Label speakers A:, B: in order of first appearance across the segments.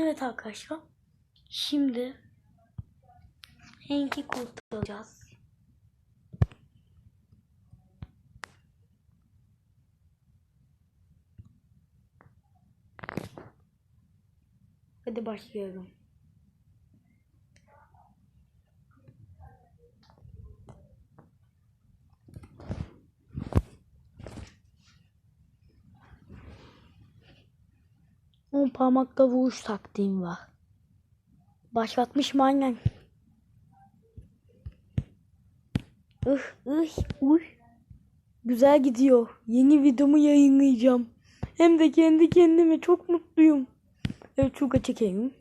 A: Evet arkadaşlar. Şimdi Hank'i kurtaracağız. Hadi başlayalım. On parmakla vuruş taktiğim var. Başlatmışım aynen. Ih ih uy. Güzel gidiyor. Yeni videomu yayınlayacağım. Hem de kendi kendime çok mutluyum. Evet şuga çekeyim.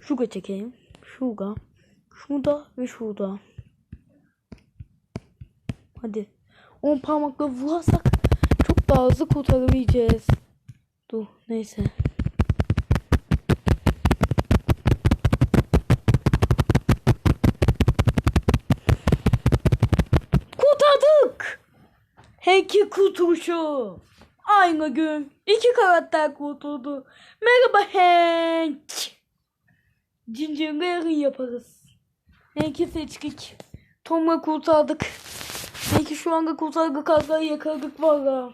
A: Şuga çekeyim. Şuga. Şurada ve şurada. Hadi. 10 parmakla vurarsak çok daha hızlı kurtarabileceğiz. Dur neyse. Kurtardık. Hanky kurtuluşu. Aynı gün iki karakter kurtuldu. Merhaba Hank. Cincirle yarın yaparız. Hank'i seçtik. Tom'la kurtardık. Hank'i şu anda kurtardık kazayı yakaladık valla.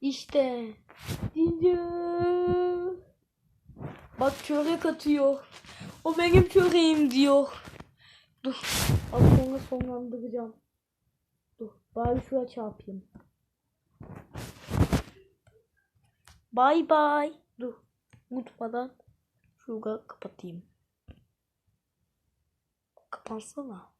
A: İşte. Cincir. Bak çörek atıyor. O benim çöreğim diyor. Dur. Az sonra sonlandıracağım. Dur. Bari şuraya çarpayım. Bay bay. Dur. Unutmadan şurada kapatayım. Kapansana.